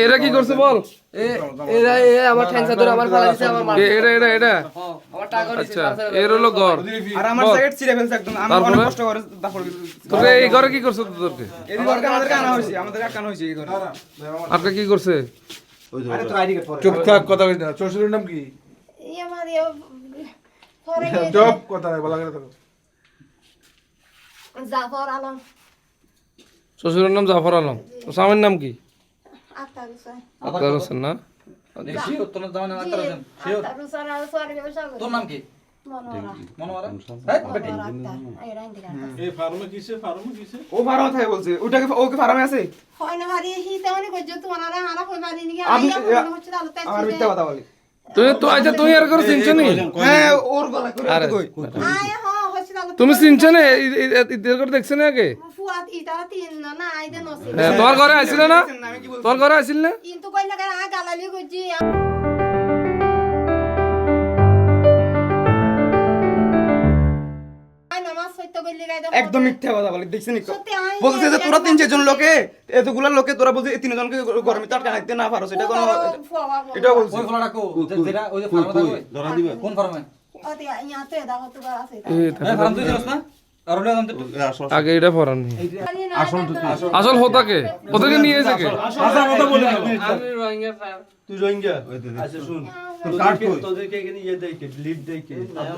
এরা কি করছে বল? এরা আমার ঠ্যাংসা ধরে আমার ফালা দিছে আমার মার এ- এটা এটা এটা আমার টাকা নিছে আচ্ছা এর হলো ঘর। আর আমার সাইড ছিঁড়ে ফেলছে একদম। আমি অনেক কষ্ট করে দাফর তোকে এই ঘরে কি করছে তোদেরকে? এই ঘরকে আমাদেরকে আনা আমাদের আটকানো হয়েছে এই ঘরে। আপনি কি করছে? চুপ থাক কথা কই না। শ্বশুরের নাম কি? কথা বলা করে থাকো জাফর আলম। শ্বশুরের নাম জাফর আলম। স্বামীর নাম কি? আক্তার হোসেন না জি, আক্তার হোসেন তোর নাম কি? হয়? না মনে তাই তো আচ্ছা তুই আর করে চিনছ নি? হ্যাঁ ওর গলা করে তুমি চিনছ না দেখছ না আগে? তোর ঘরে আসছিল না তোর ঘরে আসিল না? কিন্তু কই না আ গালালি কইছি আই নামাজ সত্য কইলি গাইদা একদম মিথ্যা কথা বলি দেখছেন বলছে যে তোরা তিন চারজন লোকে এতগুলা লোকে তোরা বলছে এই তিনজনকে গরমে তো আটকা রাখতে না পারো সেটা কোনো এটা বলছে। ওই ফলাটা কো। যেটা ওই যে কোন ফার্মে আগে এটা পড়ান আসল আসল হোতাকে? ওদেরকে নিয়ে যাকে আচ্ছা রোহিঙ্গা তুই রোহিঙ্গা? আচ্ছা শুন। তোদেরকে এখানে ইয়ে দেয় কে? লিড দেয় কে?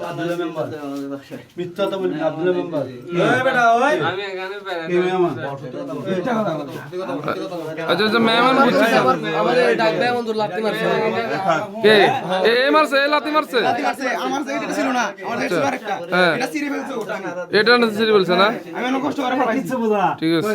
আব্দুল্লাহ মেম্বার। মিথ্যা কথা বলবি আব্দুল্লাহ মেম্বার। ওই বেটা ওই। আমি এখানে কে মেহমান মিথ্যা কথা বলি আচ্ছা আচ্ছা মেহমান বুঝছি আমাদের ডাকবে এমন দূর লাগতে মারছে। কে? এ এ মারছে এ লাতি মারছে? লাথি মারছে, আমার এটা ছিল না। আমার জায়গায় ছিল আরেকটা। হ্যাঁ। এটা ছিঁড়ে ফেলছে ওটা। এটা না সিরি বলছে না? আমি অনেক কষ্ট করে পাঠাইছি ঠিক আছে।